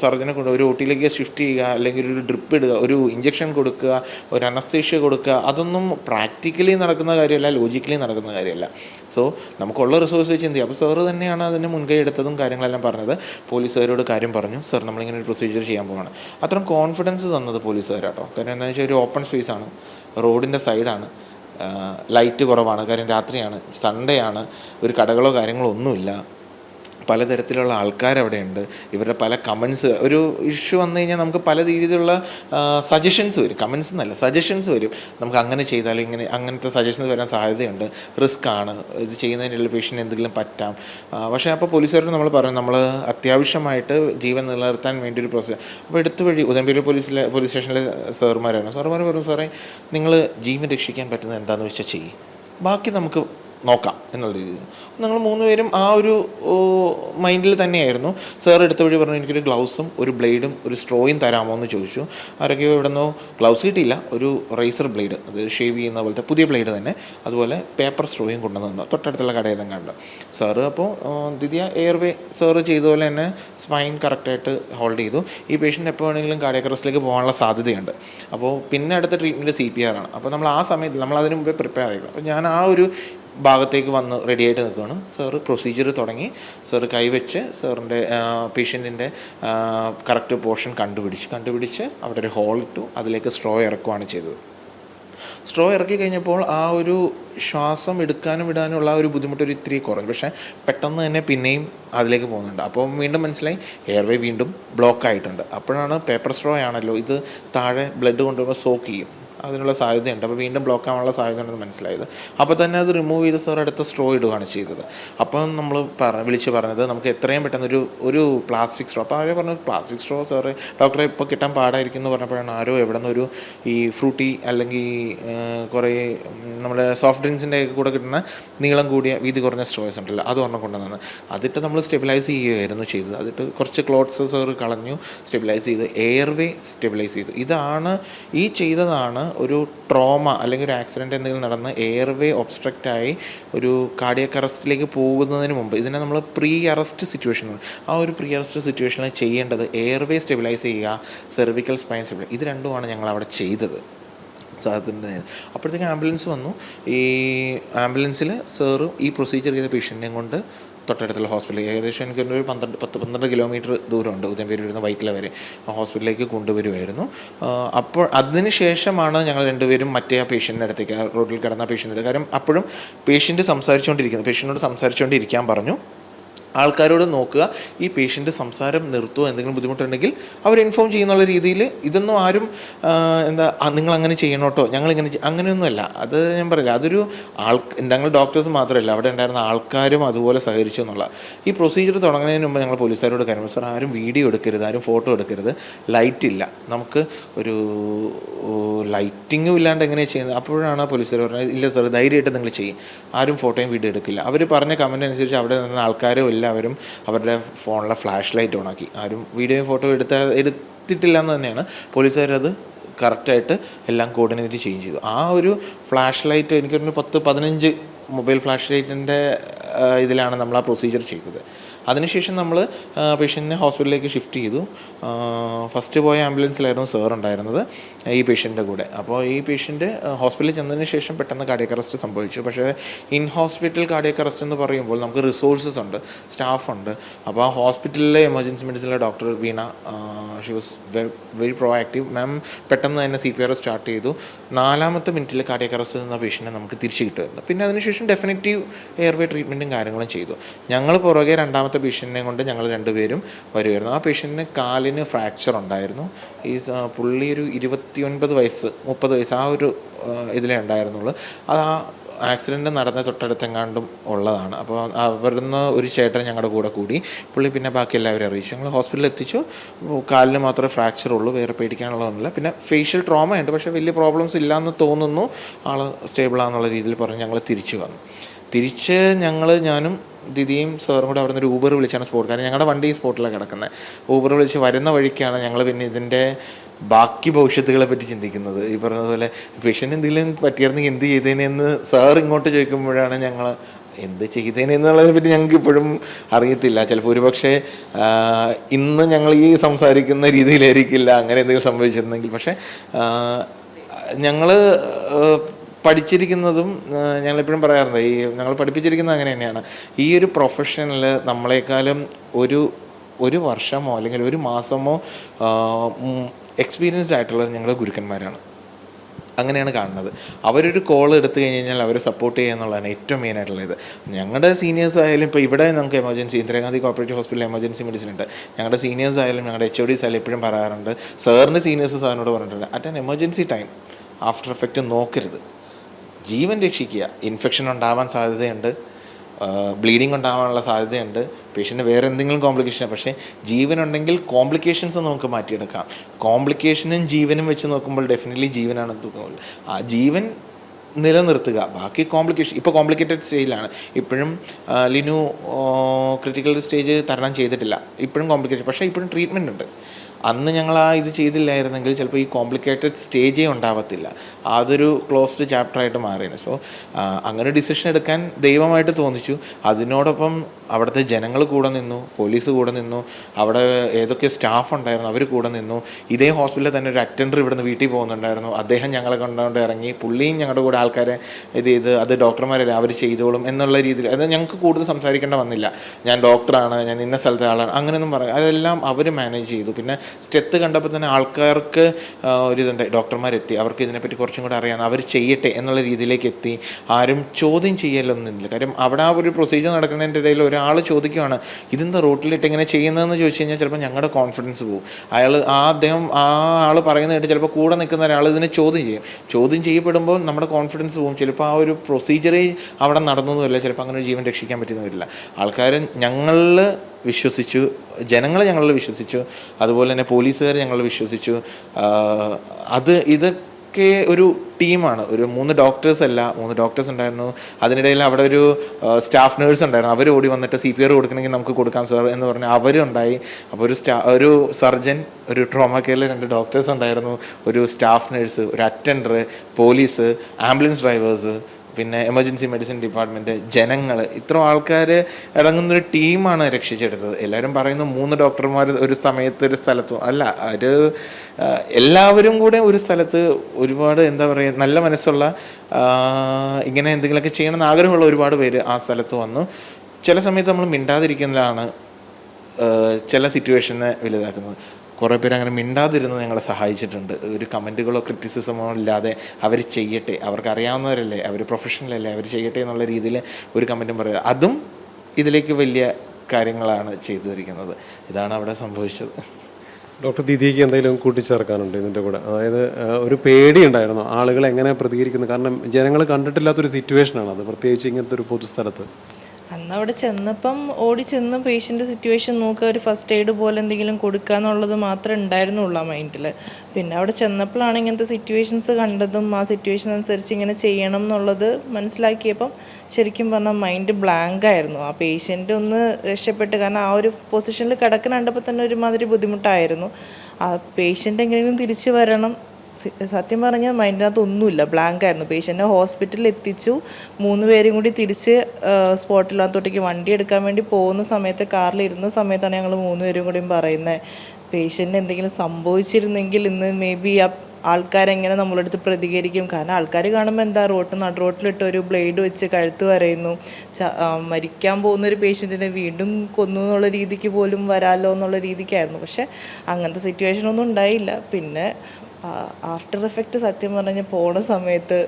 സർജനെ കൊണ്ട് ഒരു ഒട്ടിയിലേക്ക് ഷിഫ്റ്റ് ചെയ്യുക അല്ലെങ്കിൽ ഒരു ഡ്രിപ്പ് ഇടുക ഒരു ഇഞ്ചക്ഷൻ കൊടുക്കുക ഒരു അനസ്തേഷ്യ കൊടുക്കുക അതൊന്നും പ്രാക്ടിക്കലി നടക്കുന്ന കാര്യമല്ല ലോജിക്കലി നടക്കുന്ന കാര്യമല്ല. സോ നമുക്കുള്ള റിസോഴ്സ് വെച്ച് എന്ത് ചെയ്യും? അപ്പോൾ സാറ് തന്നെയാണ് അതിന് മുൻകൈ എടുത്തതും കാര്യങ്ങളെല്ലാം പറഞ്ഞത്. പോലീസുകാരോട് കാര്യം പറഞ്ഞു. സാർ നമ്മളിങ്ങനെ ഒരു പ്രൊസീജിയർ ചെയ്യാൻ പോവാണ്. അത്രയും കോൺഫിഡൻസ് തന്നത് പോലീസുകാരാട്ടോ കാരണം എന്താണെന്ന് വെച്ചാൽ ഒരു ഓപ്പൺ സ്പേസ് ആണ്. റോഡിന്റെ സൈഡാണ് ലൈറ്റ് കുറവാണ്. കാര്യം രാത്രിയാണ്. സൺഡേ ആണ്. ഒരു കടകളോ കാര്യങ്ങളോ ഒന്നുമില്ല. പലതരത്തിലുള്ള ആൾക്കാരവിടെയുണ്ട്. ഇവരുടെ പല കമൻസ് ഒരു ഇഷ്യൂ വന്നു കഴിഞ്ഞാൽ നമുക്ക് പല രീതിയിലുള്ള സജഷൻസ് വരും. കമൻസ് എന്നല്ല സജഷൻസ് വരും. നമുക്ക് അങ്ങനെ ചെയ്താൽ ഇങ്ങനെ അങ്ങനത്തെ സജഷൻസ് വരാൻ സാധ്യതയുണ്ട്. റിസ്ക് ആണ്. ഇത് ചെയ്യുന്നതിനുള്ള പേഷ്യന്റ് എന്തെങ്കിലും പറ്റാം. പക്ഷേ അപ്പോൾ പോലീസുകാരോട് നമ്മൾ പറയും നമ്മൾ അത്യാവശ്യമായിട്ട് ജീവൻ നിലനിർത്താൻ വേണ്ടി ഒരു പ്രോസസ് അപ്പോൾ എടുത്തു വഴി ഉദയംപേരൂർ പോലീസിലെ പോലീസ് സ്റ്റേഷനിലെ സാറുമാരാണ്. സാറുമാർ പറഞ്ഞു സാറേ നിങ്ങൾ ജീവൻ രക്ഷിക്കാൻ പറ്റുന്നത് എന്താണെന്ന് വെച്ചാൽ ചെയ്യും. ബാക്കി നമുക്ക് നോക്കാം എന്നുള്ള രീതിയിൽ. ഞങ്ങൾ മൂന്ന് പേരും ആ ഒരു മൈൻഡിൽ തന്നെയായിരുന്നു. സാർ എടുത്ത വഴി പറഞ്ഞു എനിക്കൊരു ഗ്ലൗസും ഒരു ബ്ലേഡും ഒരു സ്ട്രോയും തരാമോ? എന്ന് ചോദിച്ചു. ആരൊക്കെയോ ഇവിടെ നിന്നോ ഗ്ലൗസ് കിട്ടിയില്ല ഒരു റേസർ ബ്ലേഡ് അത് ഷേവ് ചെയ്യുന്ന പോലത്തെ പുതിയ ബ്ലേഡ് തന്നെ അതുപോലെ പേപ്പർ സ്ട്രോയും കൊണ്ടുവന്നു തൊട്ടടുത്തുള്ള കടയിൽ നിന്ന് കണ്ടു സാറ് അപ്പോൾ ദിദ്യ എയർവേ സാറ് ചെയ്ത പോലെ തന്നെ സ്പൈൻ കറക്റ്റായിട്ട് ഹോൾഡ് ചെയ്തു. ഈ പേഷ്യന്റ് എപ്പോൾ വേണമെങ്കിലും കാർഡിയാക് പോകാനുള്ള സാധ്യതയുണ്ട്. അപ്പോൾ പിന്നെ അടുത്ത ട്രീറ്റ്മെന്റ് സി പി ആർ ആണ്. അപ്പോൾ നമ്മൾ ആ സമയത്ത് നമ്മൾ അതിന് മുമ്പേ പ്രിപ്പയർ ആയിരിക്കും അപ്പോൾ ഞാൻ ആ ഒരു ഭാഗത്തേക്ക് വന്ന് റെഡി ആയിട്ട് നിൽക്കുകയാണ്. സാറ് പ്രൊസീജിയർ തുടങ്ങി. സാറ് കൈവച്ച് സാറിന്റെ പേഷ്യന്റിന്റെ കറക്റ്റ് പോർഷൻ കണ്ടുപിടിച്ച് കണ്ടുപിടിച്ച് അവിടെ ഒരു ഹോൾ ഇട്ടു. അതിലേക്ക് സ്ട്രോ ഇറക്കുകയാണ് ചെയ്തത്. സ്ട്രോ ഇറക്കി കഴിഞ്ഞപ്പോൾ ആ ഒരു ശ്വാസം എടുക്കാനും ഇടാനുമുള്ള ഒരു ബുദ്ധിമുട്ട് ഒരു ഇത്തിരി കുറഞ്ഞു. പക്ഷേ പെട്ടെന്ന് തന്നെ പിന്നെയും അതിലേക്ക് പോകുന്നുണ്ട്. അപ്പോൾ വീണ്ടും മനസ്സിലായി എയർവേ വീണ്ടും ബ്ലോക്ക് ആയിട്ടുണ്ട്. അപ്പോഴാണ് പേപ്പർ സ്ട്രോ ആണല്ലോ ഇത് താഴെ ബ്ലഡ് കൊണ്ടുവരുമ്പോൾ സോക്ക് ചെയ്യും. അതിനുള്ള സാധ്യതയുണ്ട്. അപ്പോൾ വീണ്ടും ബ്ലോക്ക് ആവാനുള്ള സാധ്യത ഉണ്ടെന്ന് മനസ്സിലായത്. അപ്പോൾ തന്നെ അത് റിമൂവ് ചെയ്ത് സാർ അടുത്ത സ്ട്രോ ഇടുകയാണ് ചെയ്തത്. അപ്പം നമ്മൾ പറ വിളിച്ച് പറഞ്ഞത് നമുക്ക് എത്രയും പെട്ടെന്ന് ഒരു ഒരു പ്ലാസ്റ്റിക് സ്ട്രോ അപ്പോൾ ആരോ പറഞ്ഞു പ്ലാസ്റ്റിക് സ്ട്രോ സാറ് ഡോക്ടറെ ഇപ്പോൾ കിട്ടാൻ പാടായിരിക്കും എന്ന് പറഞ്ഞപ്പോഴാണ് ആരോ എവിടെ നിന്നൊരു ഈ ഫ്രൂട്ടി അല്ലെങ്കിൽ കുറേ നമ്മുടെ സോഫ്റ്റ് ഡ്രിങ്ക്സിന്റെ കൂടെ കിട്ടുന്ന നീളം കൂടിയ വീതി കുറഞ്ഞ സ്ട്രോസ് ഉണ്ടല്ലോ. അത് ഒരെണ്ണം കൊണ്ടുവന്നത്. അതിട്ട് നമ്മൾ സ്റ്റെബിലൈസ് ചെയ്യുകയായിരുന്നു ചെയ്തത്. അതിട്ട് കുറച്ച് ക്ലോത്ത്സ് സാർ കളഞ്ഞു സ്റ്റെബിലൈസ് ചെയ്ത് എയർവേ സ്റ്റെബിലൈസ് ചെയ്തു. ഇതാണ് ഈ ചെയ്തതാണ് ഒരു ട്രോമ അല്ലെങ്കിൽ ഒരു ആക്സിഡന്റ് എന്തെങ്കിലും നടന്ന് എയർവേ ഒബ്സ്ട്രക്റ്റായി ഒരു കാർഡിയക് അറസ്റ്റിലേക്ക് പോകുന്നതിന് മുമ്പ് ഇതിനെ നമ്മൾ പ്രീ അറസ്റ്റ് സിറ്റുവേഷൻ ആ ഒരു പ്രീ അറസ്റ്റ് സിറ്റുവേഷനിൽ ചെയ്യേണ്ടത് എയർവേ സ്റ്റെബിലൈസ് ചെയ്യുക സെർവിക്കൽ സ്പൈൻ സ്റ്റെബിലൈസ് ഇത് രണ്ടുമാണ് ഞങ്ങൾ അവിടെ ചെയ്തത്. സാധനത്തിന് അപ്പോഴത്തേക്കും ആംബുലൻസ് വന്നു. ഈ ആംബുലൻസിൽ സാറും ഈ പ്രൊസീജിയർ ചെയ്ത പേഷ്യന്റിനെയും കൊണ്ട് തൊട്ടടുത്തുള്ള ഹോസ്പിറ്റലിൽ. ഏകദേശം എനിക്ക് ഒരു പന്ത്രണ്ട് പത്ത് പന്ത്രണ്ട് കിലോമീറ്റർ ദൂരമുണ്ട് ഉദയംപേരൂരിൽ നിന്ന് വൈറ്റില വരെ. ഹോസ്പിറ്റലിലേക്ക് കൊണ്ടുവരുമായിരുന്നു അപ്പോൾ അതിന് ശേഷമാണ് ഞങ്ങൾ രണ്ടുപേരും മറ്റേ ആ പേഷ്യന്റെ അടുത്തേക്ക് റോഡിൽ കിടന്ന പേഷ്യന്റെ കാരണം അപ്പോഴും പേഷ്യന്റ് സംസാരിച്ചുകൊണ്ടിരിക്കുന്നത് പേഷ്യന്റിനോട് സംസാരിച്ചുകൊണ്ടിരിക്കാൻ പറഞ്ഞു. ആൾക്കാരോട് നോക്കുക ഈ പേഷ്യന്റ് സംസാരം നിർത്തുക എന്തെങ്കിലും ബുദ്ധിമുട്ടുണ്ടെങ്കിൽ അവർ ഇൻഫോം ചെയ്യുന്നുള്ള രീതിയിൽ ഇതൊന്നും ആരും എന്താ നിങ്ങൾ അങ്ങനെ ചെയ്യണോട്ടോ ഞങ്ങൾ ഇങ്ങനെ അങ്ങനെയൊന്നുമല്ല. അത് ഞാൻ പറയില്ല. അതൊരു ആൾ ഞങ്ങൾ ഡോക്ടേഴ്സ് മാത്രമല്ല. അവിടെ ഉണ്ടായിരുന്ന ആൾക്കാരും അതുപോലെ സഹകരിച്ചു എന്നുള്ള. ഈ പ്രൊസീജിയർ തുടങ്ങുന്നതിന് മുമ്പ് ഞങ്ങൾ പോലീസുകാരോട് കാര്യം സാർ ആരും വീഡിയോ എടുക്കരുത് ആരും ഫോട്ടോ എടുക്കരുത്. ലൈറ്റ് ഇല്ല. നമുക്ക് ഒരു ലൈറ്റിങ്ങും ഇല്ലാണ്ട് എങ്ങനെയാണ് ചെയ്യുന്നത്? അപ്പോഴാണ് പോലീസുകാർ പറഞ്ഞത് ഇല്ല സാർ ധൈര്യമായിട്ട് നിങ്ങൾ ചെയ്യും. ആരും ഫോട്ടോയും വീഡിയോ എടുക്കില്ല. അവർ പറഞ്ഞ കമന്റ് അനുസരിച്ച് അവിടെ നിന്ന് ആൾക്കാരും എല്ലാവരും അവരുടെ ഫോണിലെ ഫ്ലാഷ് ലൈറ്റ് ഓണാക്കി ആരും വീഡിയോയും ഫോട്ടോ എടുത്ത എടുത്തിട്ടില്ല എന്ന് തന്നെയാണ് പോലീസുകാരത് കറക്റ്റായിട്ട് എല്ലാം കോർഡിനേറ്റ് ചെയ്യും ചെയ്തു. ആ ഒരു ഫ്ലാഷ് ലൈറ്റ് എനിക്കൊരു പത്ത് പതിനഞ്ച് മൊബൈൽ ഫ്ലാഷ് ലൈറ്റിന്റെ ഇതിലാണ് നമ്മൾ ആ പ്രൊസീജിയർ ചെയ്തത്. അതിനുശേഷം നമ്മൾ പേഷ്യന്റിനെ ഹോസ്പിറ്റലിലേക്ക് ഷിഫ്റ്റ് ചെയ്തു. ഫസ്റ്റ് പോയ ആംബുലൻസിലായിരുന്നു സാർ ഉണ്ടായിരുന്നത് ഈ പേഷ്യന്റെ കൂടെ. അപ്പോൾ ഈ പേഷ്യന്റ് ഹോസ്പിറ്റലിൽ ചെന്നതിന് ശേഷം പെട്ടെന്ന് കാർഡിയക് അറസ്റ്റ് സംഭവിച്ചു. പക്ഷേ ഇൻ ഹോസ്പിറ്റൽ കാർഡിയക് അറസ്റ്റ് എന്ന് പറയുമ്പോൾ നമുക്ക് റിസോഴ്സസ് ഉണ്ട് സ്റ്റാഫ് ഉണ്ട്. അപ്പോൾ ആ ഹോസ്പിറ്റലിലെ emergency മെഡിസിനിലെ doctor Veena she was very very proactive ma'am പെട്ടെന്ന് തന്നെ സി പി ആർ സ്റ്റാർട്ട് ചെയ്തു. നാലാമത്തെ മിനിറ്റിൽ കാർഡിയക് അറസ്റ്റ് എന്ന പേഷ്യന്റിനെ നമുക്ക് തിരിച്ച് കിട്ടുമായിരുന്നു. പിന്നെ അതിനുശേഷം ഡെഫിനറ്റീവ് എയർവേ ട്രീറ്റ്മെന്റും കാര്യങ്ങളും ചെയ്തു. ഞങ്ങൾ പുറകെ രണ്ടാമത്തെ പേഷ്യന്റിനെ കൊണ്ട് ഞങ്ങൾ രണ്ടുപേരും വരുമായിരുന്നു ആ പേഷ്യന്റിന് കാലിന് ഫ്രാക്ചർ ഉണ്ടായിരുന്നു. ഈ പുള്ളി ഒരു ഇരുപത്തി ഒൻപത് വയസ്സ് മുപ്പത് വയസ്സ് ആ ഒരു ഇതിലേ ഉണ്ടായിരുന്നുള്ളൂ. അത് ആ ആക്സിഡന്റ് നടന്ന തൊട്ടടുത്തെങ്ങാണ്ടും ഉള്ളതാണ്. അപ്പോൾ അവിടുന്ന് ഒരു ചേട്ടൻ ഞങ്ങളുടെ കൂടെ കൂടി പുള്ളി പിന്നെ ബാക്കി എല്ലാവരും അറിയിച്ചു. ഞങ്ങൾ ഹോസ്പിറ്റലിൽ എത്തിച്ചു. കാലിന് മാത്രമേ ഫ്രാക്ചർ ഉള്ളൂ വേറെ പേടിക്കാനുള്ളതൊന്നുമില്ല പിന്നെ ഫേഷ്യൽ ട്രോമ ഉണ്ട്. പക്ഷേ വലിയ പ്രോബ്ലംസ് ഇല്ലയെന്ന് തോന്നുന്നു. ആൾ സ്റ്റേബിളാണെന്നുള്ള രീതിയിൽ പറഞ്ഞ് ഞങ്ങൾ തിരിച്ചു വന്നു. തിരിച്ച് ഞങ്ങൾ ഞാനും ദിദിയും സാറും കൂടെ അവിടെ നിന്ന് ഒരു ഊബർ വിളിച്ചാണ് സ്പോട്ട് കാരണം ഞങ്ങളുടെ വണ്ടി സ്പോട്ടിലാണ് കിടക്കുന്നത് ഊബർ വിളിച്ച് വരുന്ന വഴിക്കാണ് ഞങ്ങൾ പിന്നെ ഇതിന്റെ ബാക്കി ഭവിഷ്യത്തുകളെ പറ്റി ചിന്തിക്കുന്നത്. ഈ പറഞ്ഞതുപോലെ പേഷ്യന്റ് എന്തെങ്കിലും പറ്റിയിരുന്നെങ്കിൽ എന്ത് ചെയ്തേനെന്ന് സാർ ഇങ്ങോട്ട് ചോദിക്കുമ്പോഴാണ് ഞങ്ങൾ എന്ത് ചെയ്തേനെന്നുള്ളതിനെ പറ്റി ഞങ്ങൾക്ക് ഇപ്പോഴും അറിയത്തില്ല. ചിലപ്പോൾ ഒരുപക്ഷെ ഇന്ന് ഞങ്ങൾ ഈ സംസാരിക്കുന്ന രീതിയിലായിരിക്കില്ല അങ്ങനെ എന്തെങ്കിലും സംഭവിച്ചിരുന്നെങ്കിൽ. പക്ഷേ ഞങ്ങൾ പഠിച്ചിരിക്കുന്നതും ഞങ്ങളെപ്പോഴും പറയാറുണ്ട്. ഈ ഞങ്ങൾ പഠിപ്പിച്ചിരിക്കുന്നത് അങ്ങനെ തന്നെയാണ്. ഈ ഒരു പ്രൊഫഷനിൽ നമ്മളെക്കാളും ഒരു ഒരു വർഷമോ അല്ലെങ്കിൽ ഒരു മാസമോ എക്സ്പീരിയൻസ്ഡ് ആയിട്ടുള്ള ഞങ്ങളുടെ ഗുരുക്കന്മാരാണ്. അങ്ങനെയാണ് കാണുന്നത്. അവരൊരു കോൾ എടുത്തു കഴിഞ്ഞ് കഴിഞ്ഞാൽ അവരെ സപ്പോർട്ട് ചെയ്യുക എന്നുള്ളതാണ് ഏറ്റവും മെയിൻ ആയിട്ടുള്ള ഇത് ഞങ്ങളുടെ സീനിയേഴ്സ് ആയാലും ഇപ്പോൾ ഇവിടെ നമുക്ക് എമർജൻസി ഇന്ദിരാഗാന്ധി കോപ്പറേറ്റീവ് ഹോസ്പിറ്റലിൽ എമർജൻസി മെഡിസിൻ ഉണ്ട്. ഞങ്ങളുടെ സീനിയേഴ്സ് ആയാലും ഞങ്ങളുടെ എച്ച് ഒ ഡീസ് ആയാലും എപ്പോഴും പറയാറുണ്ട്. സാറിന്റെ സീനിയേഴ്സ് സാറിനോട് പറഞ്ഞിട്ടുണ്ട് at an emergency time after effect നോക്കരുത്. ജീവൻ രക്ഷിക്കുക. ഇൻഫെക്ഷൻ ഉണ്ടാവാൻ സാധ്യതയുണ്ട്. ബ്ലീഡിങ് ഉണ്ടാവാനുള്ള സാധ്യതയുണ്ട്. പേഷ്യന്റ് വേറെ എന്തെങ്കിലും കോംപ്ലിക്കേഷൻ പക്ഷേ ജീവനുണ്ടെങ്കിൽ കോംപ്ലിക്കേഷൻസ് നമുക്ക് മാറ്റിയെടുക്കാം. കോംപ്ലിക്കേഷനും ജീവനും വെച്ച് നോക്കുമ്പോൾ ഡെഫിനറ്റ്ലി ജീവനാണ് തൂക്കുന്നത് ആ ജീവൻ നിലനിർത്തുക. ബാക്കി കോംപ്ലിക്കേഷൻ ഇപ്പോൾ കോംപ്ലിക്കേറ്റഡ് സ്റ്റേജിലാണ് ഇപ്പോഴും ലിനു ക്രിട്ടിക്കൽ സ്റ്റേജ് തരണം ചെയ്തിട്ടില്ല. ഇപ്പോഴും കോംപ്ലിക്കേഷൻ പക്ഷേ ഇപ്പോഴും ട്രീറ്റ്മെന്റ് ഉണ്ട്. അന്ന് ഞങ്ങൾ ആ ഇത് ചെയ്തില്ലായിരുന്നെങ്കിൽ ചിലപ്പോൾ ഈ കോംപ്ലിക്കേറ്റഡ് സ്റ്റേജേ ഉണ്ടാവത്തില്ല. അതൊരു ക്ലോസ്ഡ് ചാപ്റ്ററായിട്ട് മാറിയാണ് സോ അങ്ങനെ ഡിസിഷൻ എടുക്കാൻ ദൈവമായിട്ട് തോന്നിച്ചു. അതിനോടൊപ്പം അവിടുത്തെ ജനങ്ങൾ കൂടെ നിന്നു പോലീസ് കൂടെ നിന്നു അവിടെ ഏതൊക്കെ സ്റ്റാഫ് ഉണ്ടായിരുന്നു അവർ കൂടെ നിന്നു. ഇതേ ഹോസ്പിറ്റലിൽ തന്നെ ഒരു അറ്റൻഡർ ഇവിടുന്ന് വീട്ടിൽ പോകുന്നുണ്ടായിരുന്നു. അദ്ദേഹം ഞങ്ങളെ കൊണ്ടുകൊണ്ട് ഇറങ്ങി പുള്ളിയും ഞങ്ങളുടെ കൂടെ ആൾക്കാരെ ഇത് ചെയ്ത് അത് ഡോക്ടർമാരല്ലേ അവർ ചെയ്തോളും എന്നുള്ള രീതിയിൽ. അത് ഞങ്ങൾക്ക് കൂടുതൽ സംസാരിക്കേണ്ട വന്നില്ല. ഞാൻ ഡോക്ടറാണ് ഞാൻ ഇന്ന സ്ഥലത്തെ ആളാണ് അങ്ങനെയൊന്നും പറയാം അതെല്ലാം അവർ മാനേജ് ചെയ്തു. പിന്നെ സ്റ്റെത്ത് കണ്ടപ്പോൾ തന്നെ ആൾക്കാർക്ക് ഒരിതുണ്ട്. ഡോക്ടർമാരെത്തി. അവർക്ക് ഇതിനെപ്പറ്റി കുറച്ചും കൂടെ അറിയാം അവർ ചെയ്യട്ടെ എന്നുള്ള രീതിയിലേക്ക് എത്തി. ആരും ചോദ്യം ചെയ്യലൊന്നുമില്ല. കാര്യം അവിടെ ആ ഒരു പ്രൊസീജിയർ നടക്കുന്നതിന്റെ ഇടയിൽ ഒരാൾ ചോദിക്കുകയാണ് ഇതെന്താ റോട്ടിലിട്ട് എങ്ങനെ ചെയ്യുന്നതെന്ന് ചോദിച്ചു കഴിഞ്ഞാൽ ചിലപ്പോൾ ഞങ്ങളുടെ കോൺഫിഡൻസ് പോകും അയാൾ ആ അദ്ദേഹം ആ ആൾ പറയുന്നത് കേട്ട് ചിലപ്പോൾ കൂടെ നിൽക്കുന്ന ഒരാൾ ഇതിനെ ചോദ്യം ചെയ്യും. ചോദ്യം ചെയ്യപ്പെടുമ്പോൾ നമ്മുടെ കോൺഫിഡൻസ് പോകും ചിലപ്പോൾ ആ ഒരു പ്രൊസീജിയറേ അവിടെ നടന്നൊന്നുമില്ല. ചിലപ്പോൾ അങ്ങനെ ഒരു ജീവൻ രക്ഷിക്കാൻ പറ്റുന്നില്ല ആൾക്കാർ ഞങ്ങളിൽ വിശ്വസിച്ചു ജനങ്ങൾ ഞങ്ങളിൽ വിശ്വസിച്ചു അതുപോലെ തന്നെ പോലീസുകാർ ഞങ്ങൾ വിശ്വസിച്ചു. അത് അത് ഇതൊക്കെ ഒരു ടീമാണ്. ഒരു മൂന്ന് ഡോക്ടേഴ്സ് അല്ല മൂന്ന് ഡോക്ടേഴ്സ് ഉണ്ടായിരുന്നു. അതിനിടയിൽ അവിടെ ഒരു സ്റ്റാഫ് നേഴ്സ് ഉണ്ടായിരുന്നു. അവർ ഓടി വന്നിട്ട് സി പി ആർ കൊടുക്കണമെങ്കിൽ നമുക്ക് കൊടുക്കാം സാർ എന്ന് പറഞ്ഞ് അവരുണ്ടായി അപ്പോൾ ഒരു സ്റ്റാ ഒരു സർജൻ ഒരു ട്രോമ കെയറിൽ രണ്ട് ഡോക്ടേഴ്സ് ഉണ്ടായിരുന്നു. ഒരു സ്റ്റാഫ് നേഴ്സ് ഒരു അറ്റൻഡർ പോലീസ് ആംബുലൻസ് ഡ്രൈവേഴ്സ് പിന്നെ എമർജൻസി മെഡിസിൻ ഡിപ്പാർട്ട്മെന്റ് ജനങ്ങൾ ഇത്ര ആൾക്കാർ ഇറങ്ങുന്നൊരു ടീമാണ് രക്ഷിച്ചെടുത്തത്. എല്ലാവരും പറയുന്നു മൂന്ന് ഡോക്ടർമാർ ഒരു സമയത്ത് ഒരു സ്ഥലത്തും. അല്ല ഒരു എല്ലാവരും കൂടെ ഒരു സ്ഥലത്ത് ഒരുപാട് എന്താ പറയുക നല്ല മനസ്സുള്ള ഇങ്ങനെ എന്തെങ്കിലുമൊക്കെ ചെയ്യണമെന്ന് ആഗ്രഹമുള്ള ഒരുപാട് പേര് ആ സ്ഥലത്ത് വന്നു. ചില സമയത്ത് നമ്മൾ മിണ്ടാതിരിക്കുന്നതാണ് ചില സിറ്റുവേഷനെ വലുതാക്കുന്നത്. കുറേ പേര് അങ്ങനെ മിണ്ടാതിരുന്ന് ഞങ്ങളെ സഹായിച്ചിട്ടുണ്ട്. ഒരു കമന്റുകളോ ക്രിറ്റിസിസമോ ഇല്ലാതെ അവർ ചെയ്യട്ടെ അവർക്ക് അറിയാവുന്നവരല്ലേ അവർ പ്രൊഫഷണലല്ലേ അവർ ചെയ്യട്ടെ എന്നുള്ള രീതിയിൽ ഒരു കമന്റും പറയുക. അതും ഇതിലേക്ക് വലിയ കാര്യങ്ങളാണ് ചെയ്തു ചെയ്തിരിക്കുന്നത്. ഇതാണ് അവിടെ സംഭവിച്ചത്. ഡോക്ടർ ദീദിക്ക് എന്തെങ്കിലും കൂട്ടിച്ചേർക്കാനുണ്ട് ഇതിന്റെ കൂടെ? അതായത് ഒരു പേടി ഉണ്ടായിരുന്നു ആളുകൾ എങ്ങനെ പ്രതികരിക്കുന്നു? കാരണം ജനങ്ങൾ കണ്ടിട്ടില്ലാത്തൊരു സിറ്റുവേഷനാണ് അത്. പ്രത്യേകിച്ച് ഇങ്ങനത്തെ ഒരു പൊതുസ്ഥലത്ത് അന്ന് അവിടെ ചെന്നപ്പം ഓടി ചെന്ന് പേഷ്യന്റെ സിറ്റുവേഷൻ നോക്കുക ഒരു ഫസ്റ്റ് എയ്ഡ് പോലെ എന്തെങ്കിലും കൊടുക്കുക എന്നുള്ളത് മാത്രമേ ഉണ്ടായിരുന്നുള്ളൂ ആ മൈൻഡിൽ പിന്നെ അവിടെ ചെന്നപ്പോഴാണ് ഇങ്ങനത്തെ സിറ്റുവേഷൻസ് കണ്ടതും ആ സിറ്റുവേഷൻ അനുസരിച്ച് ഇങ്ങനെ ചെയ്യണം എന്നുള്ളത് മനസ്സിലാക്കിയപ്പം ശരിക്കും പറഞ്ഞാൽ മൈൻഡ് ബ്ലാങ്ക് ആയിരുന്നു. ആ പേഷ്യന്റ് ഒന്ന് രക്ഷപ്പെട്ട് കാരണം ആ ഒരു പൊസിഷനിൽ കിടക്കുന്ന കണ്ടപ്പോൾ തന്നെ ഒരുമാതിരി ബുദ്ധിമുട്ടായിരുന്നു. ആ പേഷ്യന്റ് എങ്ങനെയെങ്കിലും തിരിച്ചു വരണം സത്യം പറഞ്ഞാൽ മൈൻഡിനകത്ത് ഒന്നുമില്ല ബ്ലാങ്ക് ആയിരുന്നു. പേഷ്യന്റിനെ ഹോസ്പിറ്റലിൽ എത്തിച്ചു. മൂന്ന് പേരും കൂടി തിരിച്ച് സ്പോട്ടിലാത്തോട്ടേക്ക് വണ്ടി എടുക്കാൻ വേണ്ടി പോകുന്ന സമയത്ത് കാറിൽ ഇരുന്ന സമയത്താണ് ഞങ്ങൾ മൂന്ന് പേരും കൂടിയും പറയുന്നത് പേഷ്യന്റിന് എന്തെങ്കിലും സംഭവിച്ചിരുന്നെങ്കിൽ ഇന്ന് മേ ബി ആ ആൾക്കാരെങ്ങനെ നമ്മളടുത്ത് പ്രതികരിക്കും? കാരണം ആൾക്കാർ കാണുമ്പോൾ എന്താ റോട്ട് നട റോട്ടിലിട്ട് ഒരു ബ്ലേഡ് വെച്ച് കഴുത്ത് വരയുന്നു മരിക്കാൻ പോകുന്ന ഒരു പേഷ്യന്റിനെ വീണ്ടും കൊന്നു എന്നുള്ള രീതിക്ക് പോലും വരാമല്ലോ എന്നുള്ള രീതിക്കായിരുന്നു. പക്ഷേ അങ്ങനത്തെ സിറ്റുവേഷനൊന്നും ഉണ്ടായില്ല. പിന്നെ ആഫ്റ്റർ എഫക്റ്റ് സത്യം പറഞ്ഞാൽ പോണ സമയത്ത്